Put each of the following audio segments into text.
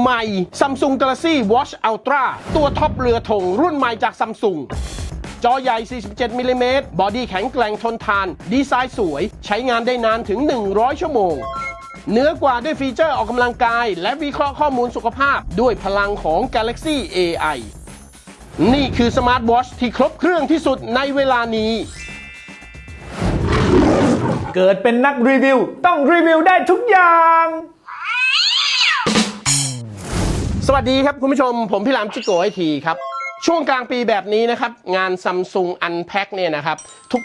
ใหม่ Samsung Galaxy Watch Ultra ตัวท็อปเรือธงรุ่นใหม่จาก Samsung จอใหญ่ 47 มิลลิเมตร บอดี้แข็งแกร่งทนทาน ดีไซน์สวย ใช้งานได้นานถึง 100 ชั่วโมงเหนือกว่าด้วยฟีเจอร์ออกกำลังกาย และวิเคราะห์ข้อมูลสุขภาพ ด้วยพลังของ Galaxy AI นี่คือสมาร์ทวอชที่ครบเครื่องที่สุดในเวลานี้ เกิดเป็นนักรีวิว ต้องรีวิวได้ทุกอย่าง สวัสดีครับคุณผู้ชม ผมพี่หลามจิโกไอทีครับ ช่วงกลางปีแบบนี้นะครับ งานซัมซุงอันแพ็กเนี่ยนะครับ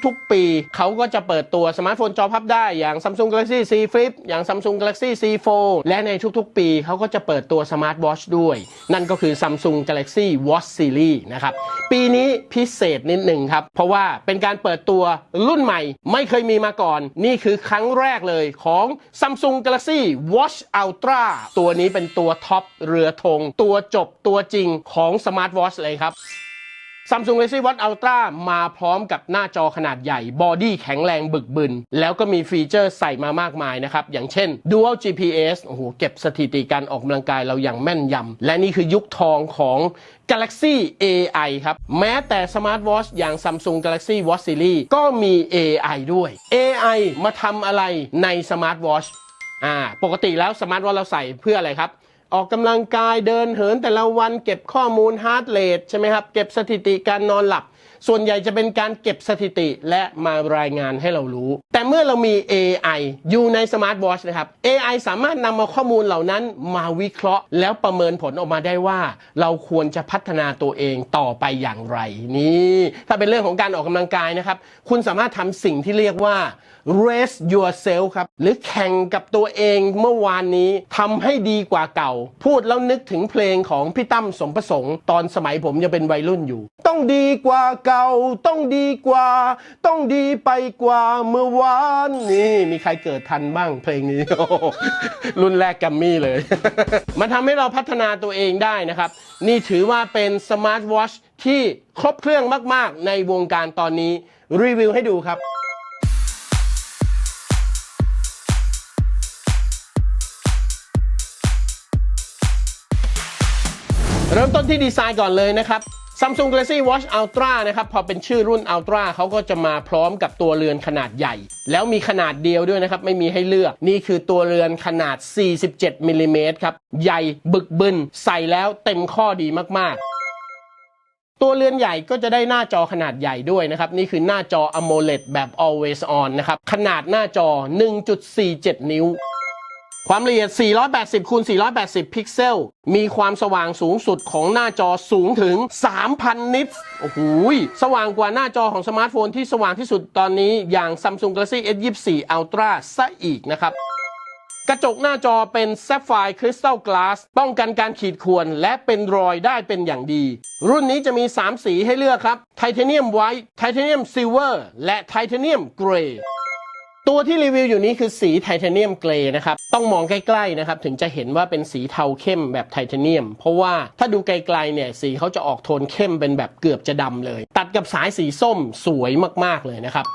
ทุกๆ ปีเขาก็จะเปิดตัวสมาร์ทโฟนจอพับได้อย่าง Samsung Galaxy Z Flip อย่าง Samsung Galaxy Z Fold และในทุกๆ ปีเขาก็จะเปิดตัวสมาร์ทวอชด้วย นั่นก็คือ Samsung Galaxy Watch Series นะครับ ปีนี้พิเศษนิดหนึ่งครับ เพราะว่าเป็นการเปิดตัวรุ่นใหม่ไม่เคยมีมาก่อน นี่คือครั้งแรกเลยของ Samsung Galaxy Watch Ultra ตัวนี้เป็นตัวท็อปเรือธงตัวจบตัวจริงของสมาร์ทวอชเลยครับ Samsung Galaxy Watch Ultra มาพร้อมกับหน้าจอขนาดใหญ่ บอดี้แข็งแรงบึกบึน แล้วก็มีฟีเจอร์ใส่มามากมายนะครับ อย่างเช่น Dual GPS โอ้โห เก็บสถิติการออกกำลังกายเราอย่างแม่นยำ และนี่คือยุคทองของ Galaxy AI ครับ แม้แต่สมาร์ทวอชอย่าง Samsung Galaxy Watch Series ก็มี AI ด้วย AI มาทำอะไรในสมาร์ทวอชอ่า ปกติแล้วสมาร์ทวอทเราใส่เพื่ออะไรครับ ออกกำลังกายเดินเหินแต่ละวันเก็บข้อมูลฮาร์ดเรทใช่ไหมครับ เก็บสถิติการนอนหลับส่วนใหญ่จะเป็นการเก็บสถิติและมารายงานให้เรารู้ แต่เมื่อเรามี AI อยู่ในสมาร์ทวอชนะครับ AI สามารถนำเอาข้อมูลเหล่านั้นมาวิเคราะห์ แล้วประเมินผลออกมาได้ว่า เราควรจะพัฒนาตัวเองต่อไปอย่างไร นี่ถ้าเป็นเรื่องของการออกกำลังกายนะครับ คุณสามารถทำสิ่งที่เรียกว่า race yourself ครับ หรือแข่งกับตัวเองเมื่อวานนี้ทำให้ดีกว่าเก่า พูดแล้วนึกถึงเพลงของพี่ตั้มสมประสงค์ ตอนสมัยผมยังเป็นวัยรุ่นอยู่ ต้องดีกว่าเก่าต้องดีกว่า ต้องดีไปกว่าเมื่อวานนี่มีใครเกิดทันบ้างเพลงนี้รุ่นแรกกัมมี่เลย มันทำให้เราพัฒนาตัวเองได้นะครับ นี่ถือว่าเป็นสมาร์ทวอชที่ครบเครื่องมาก ๆ ในวงการตอนนี้รีวิวให้ดูครับเริ่มต้นที่ดีไซน์ก่อนเลยนะครับ Samsung Galaxy Watch Ultra นะครับพอเป็นชื่อรุ่น Ultra เขาก็จะมาพร้อมกับตัวเรือนขนาดใหญ่ แล้วมีขนาดเดียวด้วยนะครับ ไม่มีให้เลือก นี่คือตัวเรือนขนาด 47มิลลิเมตรครับ ใหญ่บึกบึน ใส่แล้วเต็มข้อดีมาก ๆตัวเรือนใหญ่ก็จะได้หน้าจอขนาดใหญ่ด้วยนะครับ นี่คือหน้าจอ AMOLED แบบ always on นะครับ ขนาดหน้าจอ 1.47 นิ้ว ความละเอียด 480คูณ480 พิกเซล มีความสว่างสูงสุดของหน้าจอสูงถึง 3,000 นิตส์โอ้โหสว่างกว่าหน้าจอของสมาร์ทโฟนที่สว่างที่สุดตอนนี้อย่าง Samsung Galaxy S24 Ultra ซะอีกนะครับกระจกหน้าจอเป็น Sapphire Crystal Glass ป้องกันการขีดข่วนและเป็นรอยได้เป็นอย่างดี รุ่นนี้จะมี 3 สีให้เลือกครับ Titanium White Titanium Silver และ Titanium Grey ตัวที่รีวิวอยู่นี้คือสีไทเทเนียมเกรย์นะครับ ต้องมองใกล้ๆนะครับ ถึงจะเห็นว่าเป็นสีเทาเข้มแบบไทเทเนียม เพราะว่าถ้าดูไกลๆเนี่ยสีเขาจะออกโทนเข้มเป็นแบบเกือบจะดำเลย ตัดกับสายสีส้มสวยมากๆเลยนะครับ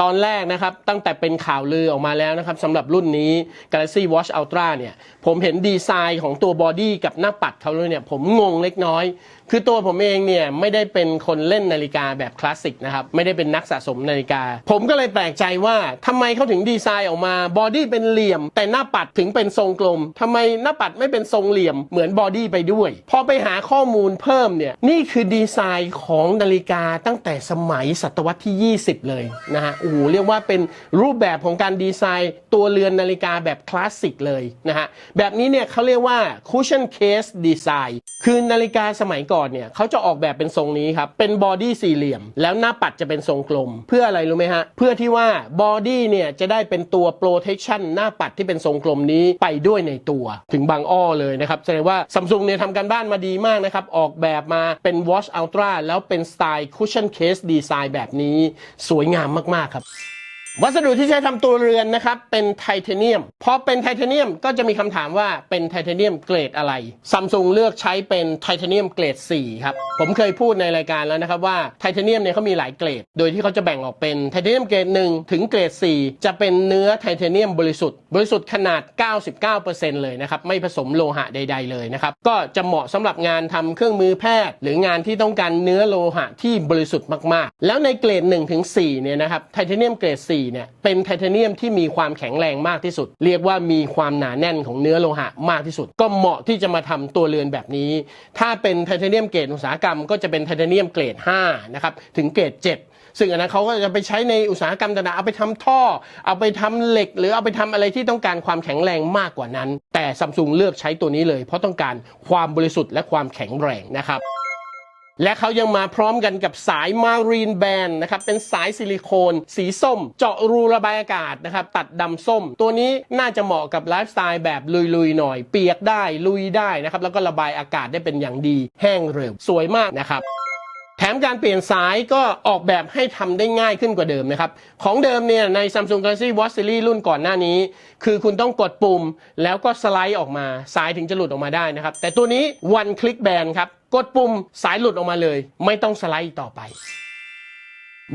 ตอนแรกนะครับตั้งแต่เป็นข่าวลือออกมาแล้วนะครับสำหรับรุ่นนี้ Galaxy Watch Ultra เนี่ยผมเห็นดีไซน์ของตัวบอดี้กับหน้าปัดเขาเลยเนี่ยผมงงเล็กน้อย คือตัวผมเองเนี่ยไม่ได้เป็นคนเล่นนาฬิกาแบบคลาสสิกนะครับไม่ได้เป็นนักสะสมนาฬิกา ผมก็เลยแปลกใจว่าทำไมเขาถึงดีไซน์ออกมาบอดี้เป็นเหลี่ยม แต่หน้าปัดถึงเป็นทรงกลมทำไมหน้าปัดไม่เป็นทรงเหลี่ยมเหมือนบอดี้ไปด้วย พอไปหาข้อมูลเพิ่มเนี่ยนี่คือดีไซน์ของนาฬิกาตั้งแต่สมัยศตวรรษที่ 20 เลยนะฮะอ้โหเรียกว่าเป็นรูปแบบของการดีไซน์ตัวเรือนนาฬิกาแบบคลาสสิกเลยนะฮะแบบนี้เนี่ยเขาเรียกว่า cushion case design คือนาฬิกาสมัยก่อนเนี่ยเขาจะออกแบบเป็นทรงนี้ครับเป็นบอดี้สี่เหลี่ยม แล้วหน้าปัดจะเป็นทรงกลม เพื่ออะไรรู้ไหมฮะเพื่อที่ว่าบอดี้เนี่ยจะได้เป็นตัว protection หน้าปัดที่เป็นทรงกลมนี้ไปด้วยในตัว ถึงบางอ้อเลยนะครับแสดงว่าซัมซุงเนี่ยทำการบ้านมาดีมากนะครับออกแบบมาเป็น Watch Ultra แล้วเป็นสไตล์ cushion case design แบบนี้สวยงามมากๆครับครับ วัสดุที่ใช้ทำตัวเรือนนะครับเป็นไทเทเนียมพอเป็นไทเทเนียมก็จะมีคำถามว่าเป็นไทเทเนียมเกรดอะไรซัมซุงเลือกใช้เป็นไทเทเนียมเกรด 4 ครับ ผมเคยพูดในรายการแล้วนะครับว่าไทเทเนียมเนี่ยเขามีหลายเกรด โดยที่เขาจะแบ่งออกเป็นไทเทเนียมเกรด 1 ถึงเกรด 4 จะเป็นเนื้อไทเทเนียมบริสุทธิ์ บริสุทธิ์ขนาด 99%เลยนะครับไม่ผสมโลหะใด ๆเลยนะครับก็จะเหมาะสำหรับงานทำเครื่องมือแพทย์ หรืองานที่ต้องการเนื้อโลหะที่บริสุทธิ์มากๆ แล้วในเกรด1ถึง4เนี่ยนะครับไทเทเนียมเกรด 4เนี่ยเป็นไทเทเนียมที่มีความแข็งแรงมากที่สุด เรียกว่ามีความหนาแน่นของเนื้อโลหะมากที่สุด ก็เหมาะที่จะมาทำตัวเรือนแบบนี้ ถ้าเป็นไทเทเนียมเกรดอุตสาหกรรมก็จะเป็นไทเทเนียมเกรด5นะครับถึงเกรด 7ซึ่งอันนั้นเขาก็จะไปใช้ในอุตสาหกรรมต่างๆเอาไปทำท่อ เอาไปทำเหล็ก หรือเอาไปทำอะไรที่ต้องการความแข็งแรงมากกว่านั้น แต่ซัมซุงเลือกใช้ตัวนี้เลย เพราะต้องการความบริสุทธิ์และความแข็งแรงนะครับ และเขายังมาพร้อมกันกับสายมารีนแบนนะครับ เป็นสายซิลิโคน สีส้ม เจาะรูระบายอากาศนะครับ ตัดดำส้ม ตัวนี้น่าจะเหมาะกับไลฟ์สไตล์แบบลุยๆหน่อย เปียกได้ลุยได้นะครับ แล้วก็ระบายอากาศได้เป็นอย่างดี แห้งเร็ว สวยมากนะครับ แถมการเปลี่ยนสายก็ออกแบบให้ทำได้ง่ายขึ้นกว่าเดิมนะครับ ของเดิมเนี่ยใน Samsung Galaxy Watch Series รุ่นก่อนหน้านี้ คือคุณต้องกดปุ่มแล้วก็สไลด์ออกมา สายถึงจะหลุดออกมาได้นะครับ แต่ตัวนี้ one click band ครับ กดปุ่มสายหลุดออกมาเลย ไม่ต้องสไลด์ต่อไป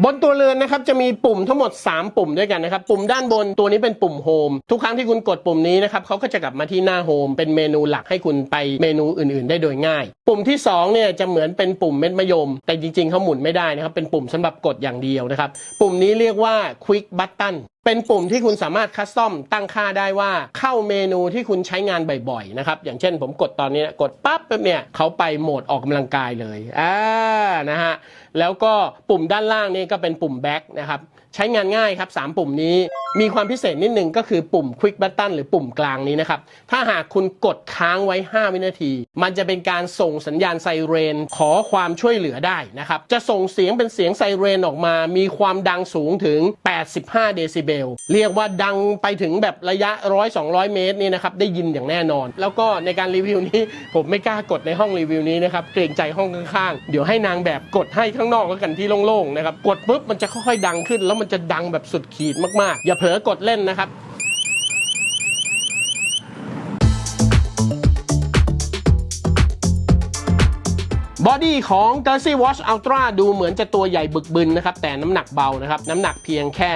บนตัวเรือนนะครับจะมีปุ่มทั้งหมด 3 ปุ่มด้วยกันนะครับ ปุ่มด้านบนตัวนี้เป็นปุ่มโฮมทุกครั้งที่คุณกดปุ่มนี้นะครับเขาก็จะกลับมาที่หน้าโฮมเป็นเมนูหลักให้คุณไปเมนูอื่น ๆ ได้โดยง่าย ปุ่มที่2เนี่ยจะเหมือนเป็นปุ่มเม็ดมะยม แต่จริง ๆเขาหมุนไม่ได้นะครับเป็นปุ่มสำหรับกดอย่างเดียวนะครับปุ่มนี้เรียกว่า Quick Button เป็นปุ่มที่คุณสามารถคัสตอมตั้งค่าได้ว่าเข้าเมนูที่คุณใช้งานบ่อยๆนะครับอย่างเช่นผมกดตอนนี้กดปั๊บปุ๊บเนี่ยเขาไปโหมดออกกำลังกายเลยอ่านะฮะแล้วก็ปุ่มด้านล่างนี่ก็เป็นปุ่มแบ็กนะครับ ใช้งานง่ายครับ 3 ปุ่มนี้มีความพิเศษนิดนึงก็คือปุ่ม Quick Button หรือปุ่มกลางนี้นะครับ ถ้าหากคุณกดค้างไว้ 5 วินาที มันจะเป็นการส่งสัญญาณไซเรน ขอความช่วยเหลือได้นะครับ จะส่งเสียงเป็นเสียงไซเรนออกมา มีความดังสูงถึง 85 เดซิเบล เรียกว่าดังไปถึงแบบระยะ 100-200 เมตรนี่นะครับ ได้ยินอย่างแน่นอน แล้วก็ในการรีวิวนี้ ผมไม่กล้ากดในห้องรีวิวนี้นะครับ เกรงใจห้องข้างๆ เดี๋ยวให้นางแบบกดให้ข้างนอกแล้วกันที่โล่งๆนะครับ กดปุ๊บมันจะค่อยๆดังขึ้นแล้วมันจะดังแบบสุดขีดมากๆ อย่าเผลอกดเล่นนะครับ บอดี้ของ Galaxy Watch Ultra ดูเหมือนจะตัวใหญ่บึกบึนนะครับ แต่น้ำหนักเบานะครับ น้ำหนักเพียงแค่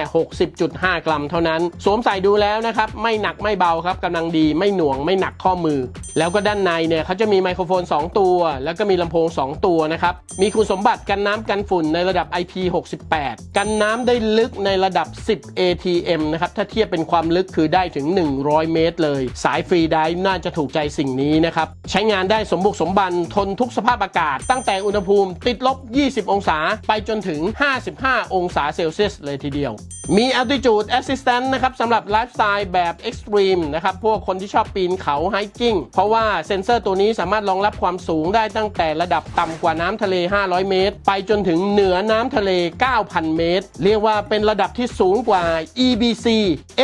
60.5 กรัมเท่านั้น สวมใส่ดูแล้วนะครับ ไม่หนักไม่เบาครับกำลังดีไม่หน่วงไม่หนักข้อมือ แล้วก็ด้านในเนี่ยเขาจะมีไมโครโฟน 2 ตัว แล้วก็มีลำโพง 2 ตัวนะครับ มีคุณสมบัติกันน้ำกันฝุ่นในระดับ IP68 กันน้ำได้ลึกในระดับ 10 ATM นะครับถ้าเทียบเป็นความลึกคือได้ถึง 100 เมตร เลย สายฟรีไดฟ์น่าจะถูกใจสิ่งนี้นะครับใช้งานได้สมบุกสมบันทนทุกสภาพอากาศตั้งแต่อุณหภูมิติดลบ 20 องศา ไปจนถึง 55 องศาเซลเซียสเลยทีเดียว มี altitude assistant นะครับสำหรับไลฟ์สไตล์แบบ extreme นะครับ พวกคนที่ชอบปีนเขา hiking เพราะว่าเซ็นเซอร์ตัวนี้สามารถรองรับความสูงได้ตั้งแต่ระดับต่ำกว่าน้ำทะเล 500 เมตร ไปจนถึงเหนือน้ำทะเล 9,000 เมตร เรียกว่าเป็นระดับที่สูงกว่า EBC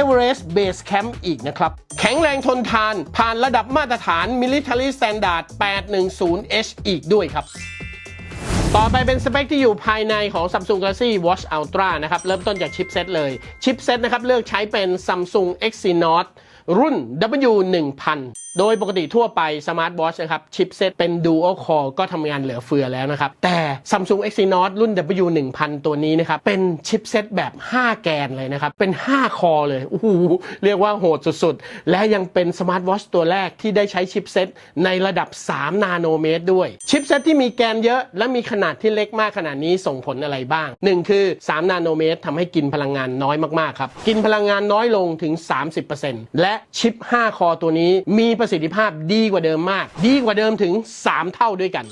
Everest Base Camp อีกนะครับ แข็งแรงทนทาน ผ่านระดับมาตรฐาน Military Standard 810H อีกด้วยครับต่อไปเป็นสเปคที่อยู่ภายในของ Samsung Galaxy Watch Ultra นะครับ เริ่มต้นจากชิปเซตเลย ชิปเซตนะครับ เลือกใช้เป็น Samsung Exynos รุ่น W1000 โดยปกติทั่วไป Smart Watch นะครับ ชิปเซตเป็น Dual Core ก็ทำงานเหลือเฟือแล้วนะครับ แต่ Samsung Exynos รุ่น W1000 ตัวนี้นะครับ เป็นชิปเซตแบบ 5 แกนเลยนะครับ เป็น 5 คอเลยโอ้โหเรียกว่าโหดสุดๆ และยังเป็น Smart Watch ตัวแรกที่ได้ใช้ชิปเซตในระดับ 3 นาโนเมตรด้วย ชิปเซตที่มีแกนเยอะ และมีขนาดที่เล็กมากขนาดนี้ส่งผลอะไรบ้าง 1 คือ 3 นาโนเมตรทำให้กินพลังงานน้อยมากๆครับกินพลังงานน้อยลงถึง 30%และชิป 5 คอตัวนี้มีประประสิทธิภาพดีกว่าเดิมมาก ดีกว่าเดิมถึง 3 เท่าด้วยกัน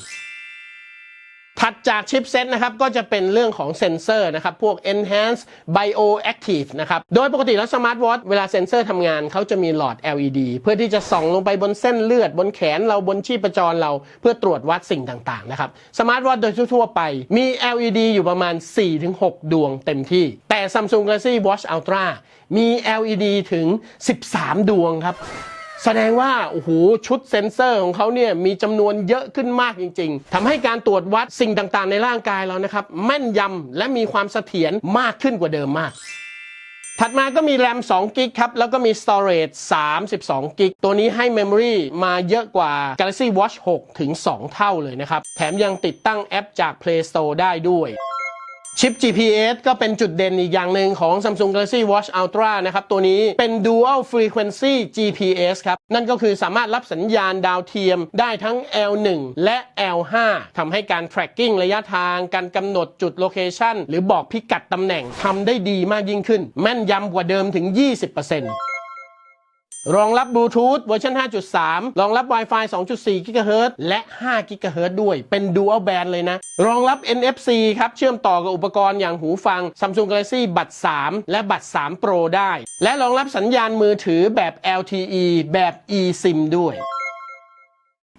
ถัดจากชิปเซตนะครับก็จะเป็นเรื่องของเซนเซอร์นะครับ พวก enhanced bioactive นะครับ โดยปกติแล้วสมาร์ทวอทเวลาเซนเซอร์ทำงานเขาจะมีหลอด LED เพื่อที่จะส่องลงไปบนเส้นเลือด บนแขนเราบนชีพจรเราเพื่อตรวจวัดสิ่งต่างๆนะครับสมาร์ทวอทโดยทั่วๆไปมี LED อยู่ประมาณ 4-6 ดวงเต็มที่ แต่ Samsung Galaxy Watch Ultra มี LED ถึง 13 ดวงครับ แสดงว่าโอ้โหชุดเซ็นเซอร์ของเขาเนี่ยมีจำนวนเยอะขึ้นมากจริง ๆทำให้การตรวจวัดสิ่งต่างๆ ในร่างกายเรานะครับแม่นยำและมีความเสถียรมากขึ้นกว่าเดิมมากถัดมาก็มีแรม2กิกครับ แล้วก็มี storage 32กิกตัวนี้ให้ memory มาเยอะกว่า Galaxy Watch 6 ถึง 2 เท่าเลยนะครับ แถมยังติดตั้งแอปจาก Play Store ได้ด้วย ชิป GPS ก็เป็นจุดเด่นอีกอย่างหนึ่งของ Samsung Galaxy Watch Ultra นะครับ ตัวนี้เป็น Dual Frequency GPS ครับ นั่นก็คือสามารถรับสัญญาณดาวเทียมได้ทั้ง L1 และ L5 ทำให้การ tracking ระยะทาง การกำหนดจุดโลเคชันหรือบอกพิกัดตำแหน่งทำได้ดีมากยิ่งขึ้น แม่นยำกว่าเดิมถึง 20% รองรับบลูทูธเวอร์ชัน5.3 รองรับ Wi-Fi 2.4 GHz และ 5 GHz ด้วย เป็น Dual Band เลยนะ รองรับ NFC ครับ เชื่อมต่อกับอุปกรณ์อย่างหูฟัง Samsung Galaxy Buds 3 และ Buds 3 Pro ได้ และรองรับสัญญาณมือถือแบบ LTE แบบ eSIM ด้วย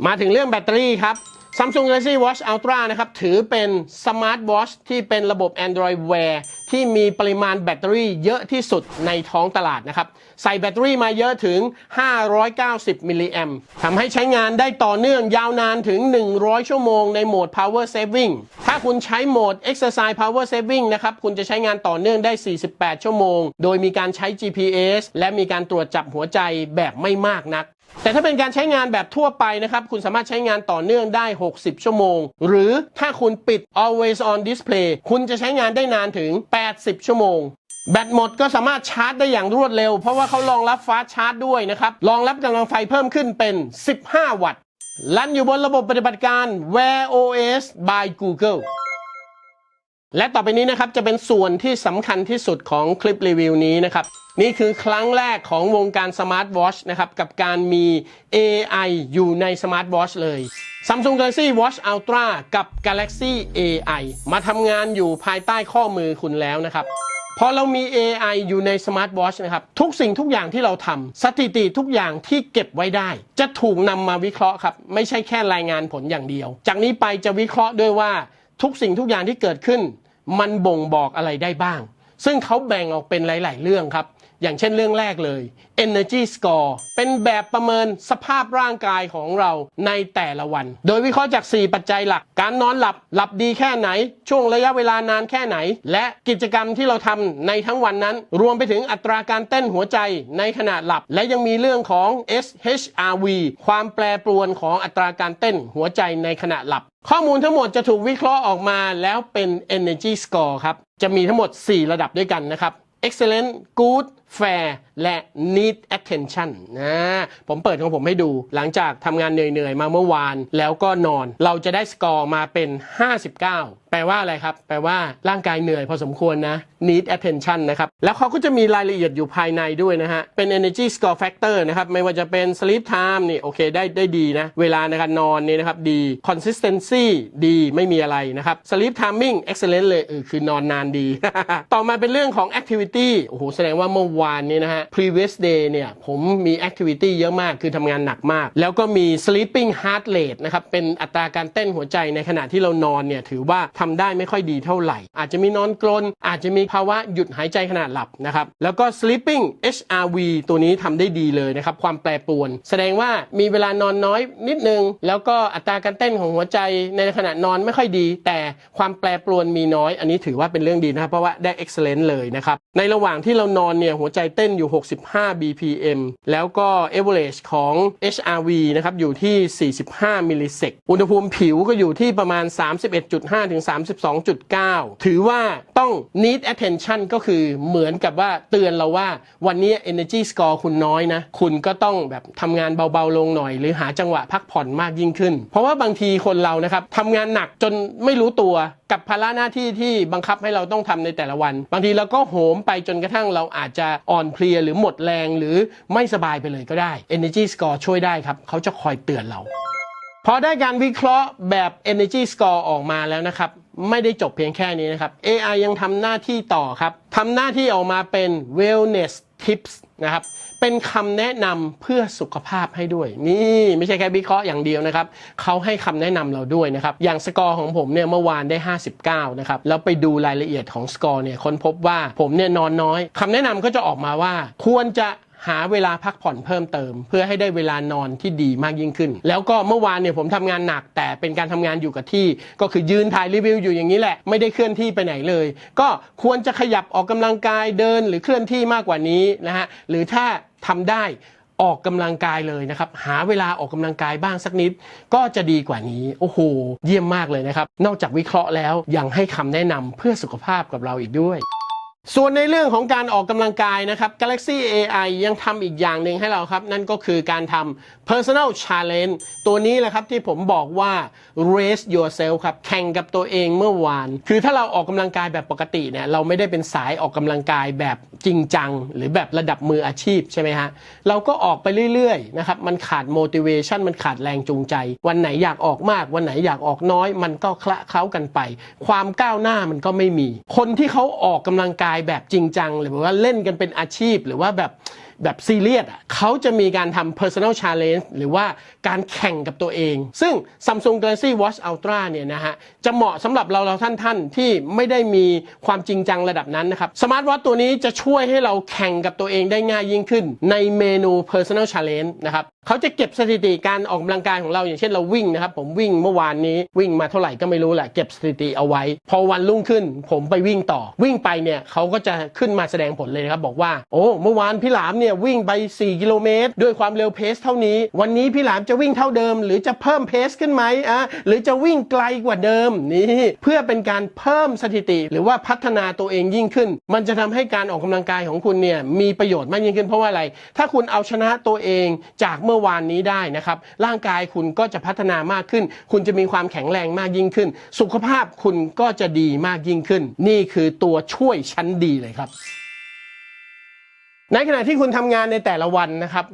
มาถึงเรื่องแบตเตอรี่ครับ Samsung Galaxy Watch Ultra นะครับ ถือเป็นสมาร์ทวอชที่เป็นระบบ Android Wear ที่มีปริมาณแบตเตอรี่เยอะที่สุดในท้องตลาดนะครับ ใส่แบตเตอรี่มาเยอะถึง 590 มิลลิแอมทำให้ใช้งานได้ต่อเนื่องยาวนานถึง 100 ชั่วโมงในโหมด Power Saving ถ้าคุณใช้โหมด Exercise Power Saving นะครับ คุณจะใช้งานต่อเนื่องได้ 48 ชั่วโมง โดยมีการใช้ GPS และมีการตรวจจับหัวใจแบบไม่มากนัก แต่ถ้าเป็นการใช้งานแบบทั่วไปนะครับ คุณสามารถใช้งานต่อเนื่องได้ 60 ชั่วโมง หรือถ้าคุณปิด always on display คุณจะใช้งานได้นานถึง 80 ชั่วโมง แบตหมดก็สามารถชาร์จได้อย่างรวดเร็ว เพราะว่าเขารองรับฟ้าชาร์จด้วยนะครับ รองรับกำลังไฟเพิ่มขึ้นเป็น 15 วัตต์ ลันอยู่บนระบบปฏิบัติการ Wear OS by Google และต่อไปนี้นะครับจะเป็นส่วนที่สำคัญที่สุดของคลิปรีวิวนี้นะครับ นี่คือครั้งแรกของวงการสมาร์ทวอชนะครับ กับการมี AI อยู่ในสมาร์ทวอชเลย Samsung Galaxy Watch Ultra กับ Galaxy AI มาทำงานอยู่ภายใต้ข้อมือคุณแล้วนะครับพอเรามี AI อยู่ในสมาร์ทวอชนะครับ ทุกสิ่งทุกอย่างที่เราทำสถิติทุกอย่างที่เก็บไว้ได้ จะถูกนำมาวิเคราะห์ครับ ไม่ใช่แค่รายงานผลอย่างเดียว จากนี้ไปจะวิเคราะห์ด้วยว่าทุกสิ่งทุกอย่างที่เกิดขึ้น มันบ่งบอกอะไรได้บ้าง ซึ่งเขาแบ่งออกเป็นหลาย ๆ เรื่องครับ อย่างเช่นเรื่องแรกเลย Energy Score เป็นแบบประเมินสภาพร่างกายของเราในแต่ละวัน โดยวิเคราะห์จาก 4 ปัจจัยหลัก การนอนหลับ หลับดีแค่ไหน ช่วงระยะเวลานานแค่ไหน และกิจกรรมที่เราทำในทั้งวันนั้น รวมไปถึงอัตราการเต้นหัวใจในขณะหลับ และยังมีเรื่องของ SHRV ความแปรปรวนของอัตราการเต้นหัวใจในขณะหลับ ข้อมูลทั้งหมดจะถูกวิเคราะห์ออกมาแล้วเป็น Energy Score ครับ จะมีทั้งหมด 4 ระดับด้วยกันนะครับ Excellent Good Fair และ Need Attention นะผมเปิดของผมให้ดู หลังจากทำงานเหนื่อยๆ มาเมื่อวานแล้วก็นอน เราจะได้สกอร์มาเป็น 59 แปลว่าอะไรครับ แปลว่าร่างกายเหนื่อยพอสมควรนะ Need Attention นะครับ แล้วเขาก็จะมีรายละเอียดอยู่ภายในด้วยนะฮะ เป็น Energy Score Factor นะครับ ไม่ว่าจะเป็น Sleep Time นี่โอเคได้ได้ดีนะ เวลาในการนอนนี่นะครับดี Consistency ดีไม่มีอะไรนะครับ Sleep Timing Excellent เลยเออคือนอนนานดี ต่อมาเป็นเรื่องของ Activity โอ้โหแสดงว่าเมื่อวานนี้นะฮะ previous day เนี่ยผมมี activity เยอะมากคือทำงานหนักมาก แล้วก็มี sleeping heart rate นะครับเป็นอัตราการเต้นหัวใจในขณะที่เรานอนเนี่ยถือว่าทำได้ไม่ค่อยดีเท่าไหร่ อาจจะมีนอนกรนอาจจะมีภาวะหยุดหายใจขณะหลับนะครับ แล้วก็ sleeping HRV ตัวนี้ทำได้ดีเลยนะครับ ความแปรปรวน แสดงว่ามีเวลานอนน้อยนิดนึง แล้วก็อัตราการเต้นของหัวใจในขณะนอนไม่ค่อยดี แต่ความแปรปรวนมีน้อย อันนี้ถือว่าเป็นเรื่องดีนะครับเพราะว่าได้ excellent เลยนะครับในระหว่างที่เรานอนเนี่ยหัวใจเต้นอยู่ 65 BPM แล้วก็ average ของ HRV นะครับอยู่ที่ 45 มิลลิเซกอุณหภูมิผิวก็อยู่ที่ประมาณ 31.5 ถึง 32.9 ถือว่าต้อง need attention ก็คือเหมือนกับว่าเตือนเราว่าวันนี้ energy score คุณน้อยนะ คุณก็ต้องแบบทำงานเบาๆลงหน่อย หรือหาจังหวะพักผ่อนมากยิ่งขึ้น เพราะว่าบางทีคนเรานะครับทำงานหนักจนไม่รู้ตัว กับภาระหน้าที่ที่บังคับให้เราต้องทำในแต่ละวัน บางทีเราก็โหมไปจนกระทั่งเราอาจจะอ่อนเพลียหรือหมดแรงหรือไม่สบายไปเลยก็ได้ Energy Score ช่วยได้ครับ เขาจะคอยเตือนเรา พอได้การวิเคราะห์แบบ Energy Score ออกมาแล้วนะครับ ไม่ได้จบเพียงแค่นี้นะครับ AI ยังทำหน้าที่ต่อครับทำหน้าที่ออกมาเป็น Wellness Tips นะครับ เป็นคำแนะนำเพื่อสุขภาพให้ด้วย นี่ไม่ใช่แค่วิเคราะห์อย่างเดียวนะครับเขาให้คำแนะนำเราด้วยนะครับอย่างสกอร์ของผมเนี่ยเมื่อวานได้ 59นะครับแล้วไปดูรายละเอียดของสกอร์เนี่ยค้นพบว่าผมเนี่ยนอนน้อยคำแนะนำก็จะออกมาว่าควรจะหาเวลาพักผ่อนเพิ่มเติม เพื่อให้ได้เวลานอนที่ดีมากยิ่งขึ้น แล้วก็เมื่อวานเนี่ยผมทำงานหนัก แต่เป็นการทำงานอยู่กับที่ ก็คือยืนถ่ายรีวิวอยู่อย่างนี้แหละ ไม่ได้เคลื่อนที่ไปไหนเลย ก็ควรจะขยับออกกำลังกายเดินหรือเคลื่อนที่มากกว่านี้นะฮะหรือถ้า ทำได้ออกกำลังกายเลยนะครับ หาเวลาออกกำลังกายบ้างสักนิด ก็จะดีกว่านี้ โอ้โห เยี่ยมมากเลยนะครับ นอกจากวิเคราะห์แล้วยังให้คำแนะนำเพื่อสุขภาพกับเราอีกด้วย ส่วนในเรื่องของการออกกำลังกายนะครับ Galaxy AI ยังทำอีกอย่างหนึ่งให้เราครับ นั่นก็คือการทำ personal challenge ตัวนี้แหละครับที่ผมบอกว่า race yourself ครับ แข่งกับตัวเองเมื่อวาน คือถ้าเราออกกำลังกายแบบปกติเนี่ยเราไม่ได้เป็นสายออกกำลังกายแบบจริงจัง หรือแบบระดับมืออาชีพใช่ไหมฮะ เราก็ออกไปเรื่อยๆนะครับ มันขาด motivation มันขาดแรงจูงใจ วันไหนอยากออกมาก วันไหนอยากออกน้อย มันก็คละเคล้ากันไป ความก้าวหน้ามันก็ไม่มี คนที่เขาออกกำลังกายแบบจริงจังหรือว่าเล่นกันเป็นอาชีพหรือว่าแบบ แบบซีเรียสอะเขาจะมีการทำ personal challenge หรือว่าการแข่งกับตัวเอง ซึ่ง Samsung Galaxy Watch Ultra เนี่ยนะฮะ จะเหมาะสำหรับเราเราท่านท่านที่ไม่ได้มีความจริงจังระดับนั้นนะครับ สมาร์ทวอทตัวนี้จะช่วยให้เราแข่งกับตัวเองได้ง่ายยิ่งขึ้น ในเมนู personal challenge นะครับเขาจะเก็บสถิติการออกกำลังกายของเราอย่างเช่นเราวิ่งนะครับ ผมวิ่งเมื่อวานนี้วิ่งมาเท่าไหร่ก็ไม่รู้แหละเก็บสถิติเอาไว้ พอวันรุ่งขึ้น ผมไปวิ่งต่อ วิ่งไปเนี่ยเขาก็จะขึ้นมาแสดงผลเลยนะครับบอกว่า โอ้เมื่อวานพี่หลามเนี่ยวิ่งไป 4 กิโลเมตร ด้วยความเร็วเพสเท่านี้ วันนี้พี่หลามจะวิ่งเท่าเดิม หรือจะเพิ่มเพสขึ้นไหมอะหรือจะวิ่งไกลกว่าเดิมนี่เพื่อเป็นการเพิ่มสถิติ หรือว่าพัฒนาตัวเองยิ่งขึ้น มันจะทำให้การออกกำลังกายของคุณเนี่ยมีประโยชน์มากยิ่งขึ้นเพราะว่าอะไร ถ้าคุณเอาชนะตัวเองจากเมื่อวานนี้ได้นะครับร่างกายคุณก็จะพัฒนามากขึ้น คุณจะมีความแข็งแรงมากยิ่งขึ้น สุขภาพคุณก็จะดีมากยิ่งขึ้น นี่คือตัวช่วยชั้นดีเลยครับ ในขณะที่คุณทำงานในแต่ละวันนะครับ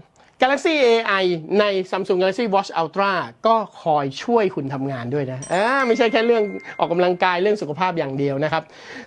Galaxy AI ใน Samsung Galaxy Watch Ultra ก็คอยช่วยคุณทำงานด้วยนะอ่าไม่ใช่แค่เรื่องออกกำลังกายเรื่องสุขภาพอย่างเดียวนะครับ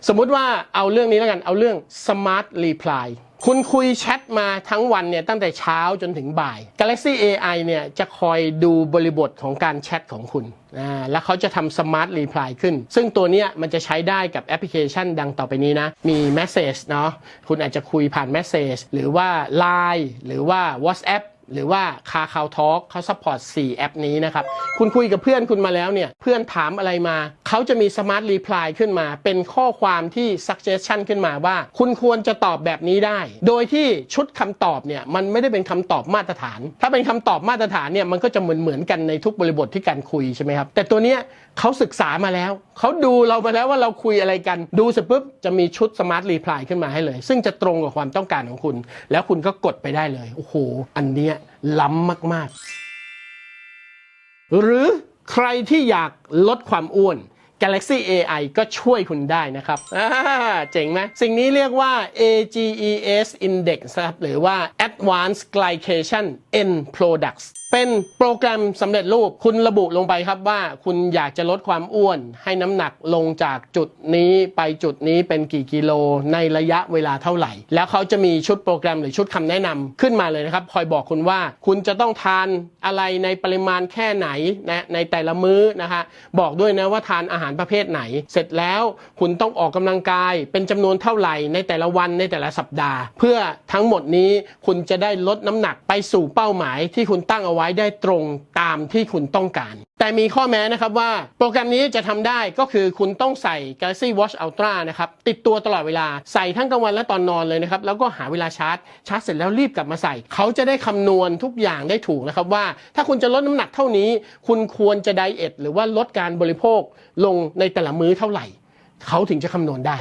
สมมุติว่าเอาเรื่องนี้แล้วกันเอาเรื่อง Smart Reply คุณคุยแชทมาทั้งวันเนี่ยตั้งแต่เช้าจนถึงบ่าย Galaxy AI เนี่ยจะคอยดูบริบทของการแชทของคุณอ่าแล้วเขาจะทำ Smart Reply ขึ้น ซึ่งตัวเนี้ยมันจะใช้ได้กับแอปพลิเคชันดังต่อไปนี้นะ มี Message เนาะคุณอาจจะคุยผ่าน Message หรือว่า Line หรือว่า WhatsApp หรือว่าคาคาวทอ l k เขาซัพพอร์ต 4 แอปนี้นะครับ คุณคุยกับเพื่อนคุณมาแล้วเนี่ย เพื่อนถามอะไรมา เขาจะมี Smart Reply ขึ้นมา เป็นข้อความที่ suggestion ขึ้นมาว่า คุณควรจะตอบแบบนี้ได้ โดยที่ชุดคำตอบเนี่ย มันไม่ได้เป็นคำตอบมาตรฐาน ถ้าเป็นคำตอบมาตรฐานเนี่ย มันก็จะเหมือนเหมือนกันในทุกบริบทที่การคุยใช่ไหมครับ แต่ตัวเนี้ยเขาศึกษามาแล้ว เขาดูเรามาแล้วว่าเราคุยอะไรกัน ดูเสร็จปุ๊บจะมีชุด Smart Reply ขึ้นมาให้เลย ซึ่งจะตรงกับความต้องการของคุณ แล้วคุณก็กดไปได้เลย โอ้โห อันเนี้ยล้ำมากๆ หรือใครที่อยากลดความอ้วน Galaxy AI ก็ช่วยคุณได้นะครับเจ๋งไหมสิ่งนี้เรียกว่า AGES Index นะครับหรือว่า Advanced Glycation End Products เป็นโปรแกรมสำเร็จรูปคุณระบุลงไปครับว่าคุณอยากจะลดความอ้วน ให้น้ำหนักลงจากจุดนี้ไปจุดนี้เป็นกี่กิโลในระยะเวลาเท่าไหร่ แล้วเขาจะมีชุดโปรแกรมหรือชุดคำแนะนำขึ้นมาเลยนะครับ คอยบอกคุณว่าคุณจะต้องทานอะไรในปริมาณแค่ไหนนะในแต่ละมื้อนะคะ บอกด้วยนะว่าทานอาหารประเภทไหน เสร็จแล้วคุณต้องออกกำลังกาย เป็นจำนวนเท่าไหร่ในแต่ละวันในแต่ละสัปดาห์ เพื่อทั้งหมดนี้คุณจะได้ลดน้ำหนักไปสู่เป้าหมายที่คุณตั้งเอาไว้ได้ตรงตามที่คุณต้องการ แต่มีข้อแม้นะครับว่า โปรแกรมนี้จะทำได้ก็คือคุณต้องใส่ Galaxy Watch Ultra นะครับ ติดตัวตลอดเวลาใส่ทั้งกลางวันและตอนนอนเลยนะครับ แล้วก็หาเวลาชาร์จ ชาร์จเสร็จแล้วรีบกลับมาใส่ เขาจะได้คำนวณทุกอย่างได้ถูกนะครับว่า ถ้าคุณจะลดน้ำหนักเท่านี้ คุณควรจะไดเอทหรือว่าลดการบริโภคลงในแต่ละมื้อเท่าไหร่ เขาถึงจะคำนวณได้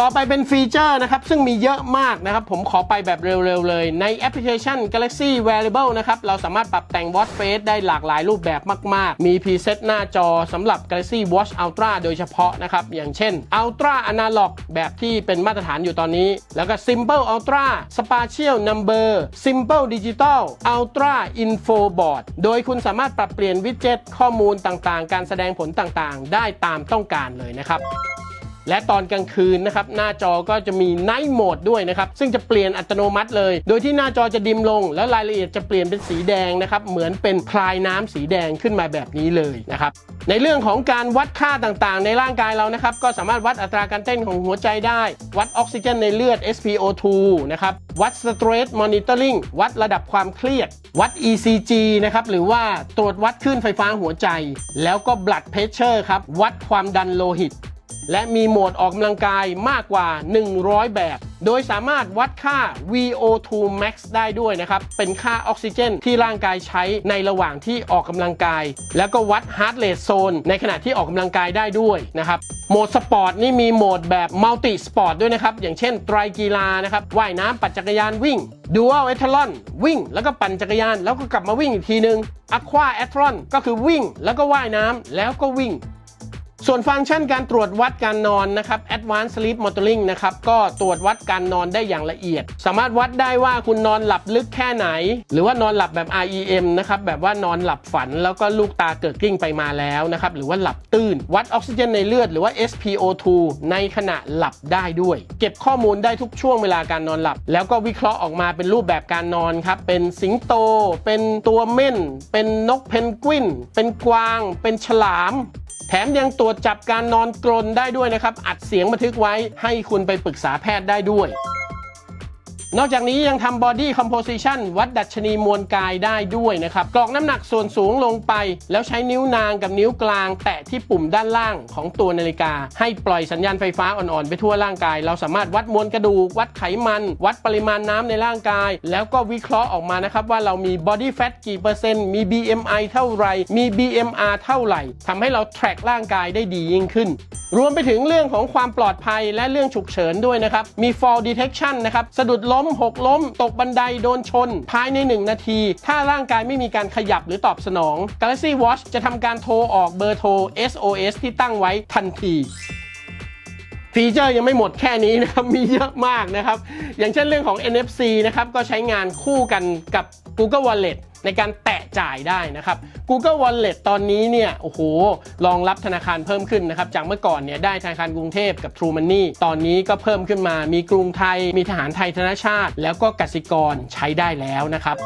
ต่อไปเป็นฟีเจอร์นะครับ ซึ่งมีเยอะมากนะครับ ผมขอไปแบบเร็วๆเลยในแอปพลิเคชัน Galaxy Wearable นะครับ เราสามารถปรับแต่ง Watch Face ได้หลากหลายรูปแบบมาก ๆ มีพรีเซตหน้าจอสำหรับ Galaxy Watch Ultra โดยเฉพาะนะครับ อย่างเช่น Ultra Analog แบบที่เป็นมาตรฐานอยู่ตอนนี้ แล้วก็ Simple Ultra Spatial Number Simple Digital Ultra Info Board โดยคุณสามารถปรับเปลี่ยนวิดเจ็ตข้อมูลต่างๆ การแสดงผลต่างๆ ได้ตามต้องการเลยนะครับ และตอนกลางคืนนะครับหน้าจอก็จะมี Night Mode ด้วยนะครับ ซึ่งจะเปลี่ยนอัตโนมัติเลย โดยที่หน้าจอจะดิมลง แล้วรายละเอียดจะเปลี่ยนเป็นสีแดงนะครับ เหมือนเป็นพลายน้ำสีแดงขึ้นมาแบบนี้เลยนะครับ ในเรื่องของการวัดค่าต่างๆ ในร่างกายเรานะครับ ก็สามารถวัดอัตราการเต้นของหัวใจได้ วัดออกซิเจนในเลือด SpO2 นะครับ วัด Stress Monitoring วัดระดับความเครียด วัด ECG นะครับ หรือว่าตรวจวัดคลื่นไฟฟ้าหัวใจ แล้วก็ blood pressure ครับ วัดความดันโลหิต และมีโหมดออกกำลังกายมากกว่า 100 แบบ โดยสามารถวัดค่า VO2 max ได้ด้วยนะครับ เป็นค่าออกซิเจนที่ร่างกายใช้ในระหว่างที่ออกกำลังกาย แล้วก็วัด heart rate zone ในขณะที่ออกกำลังกายได้ด้วยนะครับโหมดสปอร์ตนี่มีโหมดแบบมัลติสปอร์ตด้วยนะครับ อย่างเช่นไตรกีฬานะครับว่ายน้ำปั่นจักรยานวิ่งดูอัลเอทลอนวิ่ง แล้วก็ปั่นจักรยาน แล้วก็กลับมาวิ่งอีกทีนึงอะควาแอทรอนก็คือวิ่ง แล้วก็ว่ายน้ำแล้วก็วิ่ง ส่วนฟังก์ชันการตรวจวัดการนอนนะครับ Advanced Sleep Monitoring นะครับ ก็ตรวจวัดการนอนได้อย่างละเอียด สามารถวัดได้ว่าคุณนอนหลับลึกแค่ไหน หรือว่านอนหลับแบบ REM นะครับ แบบว่านอนหลับฝันแล้วก็ลูกตาเกิดกลิ้งไปมาแล้วนะครับ หรือว่าหลับตื่น วัดออกซิเจนในเลือดหรือว่า SpO2 ในขณะหลับได้ด้วย เก็บข้อมูลได้ทุกช่วงเวลาการนอนหลับ แล้วก็วิเคราะห์ออกมาเป็นรูปแบบการนอนครับ เป็นสิงโต เป็นตัวเม่น เป็นนกเพนกวิน เป็นกวาง เป็นฉลาม ถมยังตรวจจับการนอนกรนได้ด้วยนะครับ อัดเสียงบันทึกไว้ให้คุณไปปรึกษาแพทย์ได้ด้วย นอกจากนี้ยังทำ body composition วัดดัชนีมวลกายได้ด้วยนะครับกรอกน้ำหนักส่วนสูงลงไป แล้วใช้นิ้วนางกับนิ้วกลาง แตะที่ปุ่มด้านล่างของตัวนาฬิกา ให้ปล่อยสัญญาณไฟฟ้าอ่อนๆ ไปทั่วร่างกาย เราสามารถวัดมวลกระดูก วัดไขมัน วัดปริมาณน้ำในร่างกาย แล้วก็วิเคราะห์ออกมานะครับว่าเรามี body fat กี่เปอร์เซ็นต์มี BMI เท่าไหร่มี BMR เท่าไหร่ทำให้เรา track ร่างกายได้ดียิ่งขึ้นรวมไปถึงเรื่องของความปลอดภัยและเรื่องฉุกเฉินด้วยนะครับมี fall detection นะครับสะดุดล้มมหกล้ม ตกบันไดโดนชน ภายใน 1 นาที ถ้าร่างกายไม่มีการขยับหรือตอบสนอง Galaxy Watch จะทำการโทรออกเบอร์โทร SOS ที่ตั้งไว้ทันทีฟีเจอร์ยังไม่หมดแค่นี้นะครับ มีเยอะมากนะครับ อย่างเช่นเรื่องของ NFC นะครับ ก็ใช้งานคู่กันกับ Google Wallet ในการแตะจ่ายได้นะครับ Google Wallet ตอนนี้เนี่ยโอ้โหรองรับธนาคารเพิ่มขึ้นนะครับ จากเมื่อก่อนเนี่ยได้ธนาคารกรุงเทพกับ True Money ตอนนี้ก็เพิ่มขึ้นมามีกรุงไทย มีทหารไทยธนชาติ แล้วก็กสิกรใช้ได้แล้วนะครับ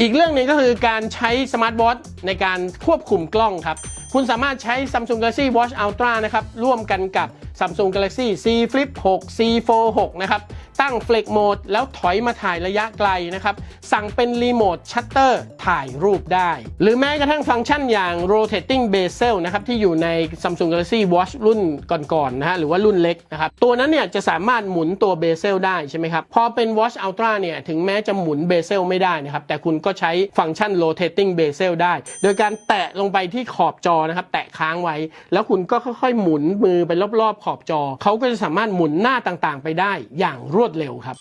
อีกเรื่องหนึงก็คือการใช้สมาร์ทวอทในการควบคุมกล้องครับคุณสามารถใช้ Samsung Galaxy Watch Ultra นะครับ ร่วมกันกับ Samsung Galaxy Z Flip 6 C Fold 6 นะครับ ตั้ง Flex Mode แล้วถอยมาถ่ายระยะไกลนะครับ สั่งเป็นรีโมทชัตเตอร์ถ่ายรูปได้ หรือแม้กระทั่งฟังก์ชันอย่าง Rotating Bezel นะครับที่อยู่ใน Samsung Galaxy Watch รุ่นก่อนๆนะฮะหรือว่ารุ่นเล็กนะครับ ตัวนั้นเนี่ยจะสามารถหมุนตัวเบเซลได้ใช่ไหมครับ พอเป็น Watch Ultra เนี่ยถึงแม้จะหมุนเบเซลไม่ได้นะครับ แต่คุณก็ใช้ฟังก์ชัน Rotating Bezel ได้ โดยการแตะลงไปที่ขอบจอนะครับ แตะค้างไว้ แล้วคุณก็ค่อยๆ หมุนมือไปรอบๆ ขอบจอเขาก็จะสามารถหมุนหน้าต่างๆ ไปได้อย่างรวดเร็วครับ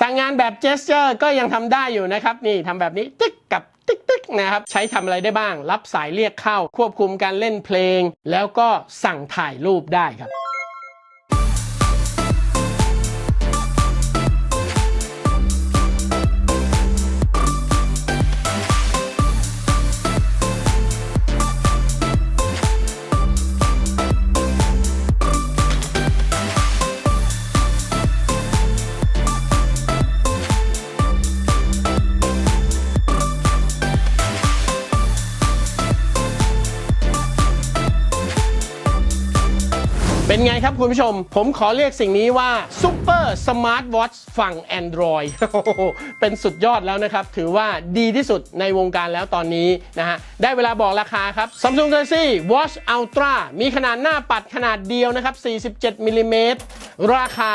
สั่งงานแบบเจสเจอร์ก็ยังทำได้อยู่นะครับ นี่ทำแบบนี้ติ๊กกับติ๊กติ๊กนะครับ ใช้ทำอะไรได้บ้าง รับสายเรียกเข้า ควบคุมการเล่นเพลง แล้วก็สั่งถ่ายรูปได้ครับ ไงครับคุณผู้ชม ผมขอเรียกสิ่งนี้ว่า Super Smart Watch ฝั่ง Android เป็นสุดยอดแล้วนะครับ ถือว่าดีที่สุดในวงการแล้วตอนนี้นะฮะ ได้เวลาบอกราคาครับ Samsung Galaxy Watch Ultra มีขนาดหน้าปัดขนาดเดียวนะครับ 47มิลลิเมตรราคา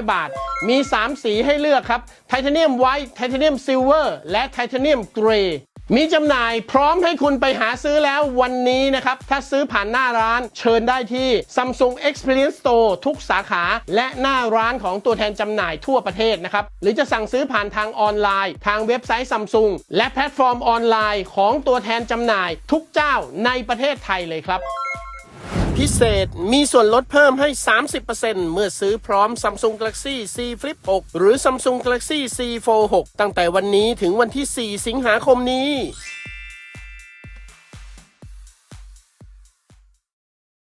23,900 บาท มี 3 สีให้เลือกครับไทเทเนียมไวท์ไทเทเนียมซิลเวอร์และไทเทเนียมเกรย์ มีจำหน่ายพร้อมให้คุณไปหาซื้อแล้ววันนี้นะครับ ถ้าซื้อผ่านหน้าร้านเชิญได้ที่ Samsung Experience Store ทุกสาขา และหน้าร้านของตัวแทนจำหน่ายทั่วประเทศนะครับ หรือจะสั่งซื้อผ่านทางออนไลน์ ทางเว็บไซต์ Samsung และแพลตฟอร์มออนไลน์ของตัวแทนจำหน่ายทุกเจ้าในประเทศไทยเลยครับ พิเศษ มีส่วนลดเพิ่มให้ 30%เมื่อซื้อพร้อม Samsung Galaxy C Flip 6 หรือ Samsung Galaxy C Fold 6 ตั้งแต่วันนี้ถึงวันที่ 4 สิงหาคมนี้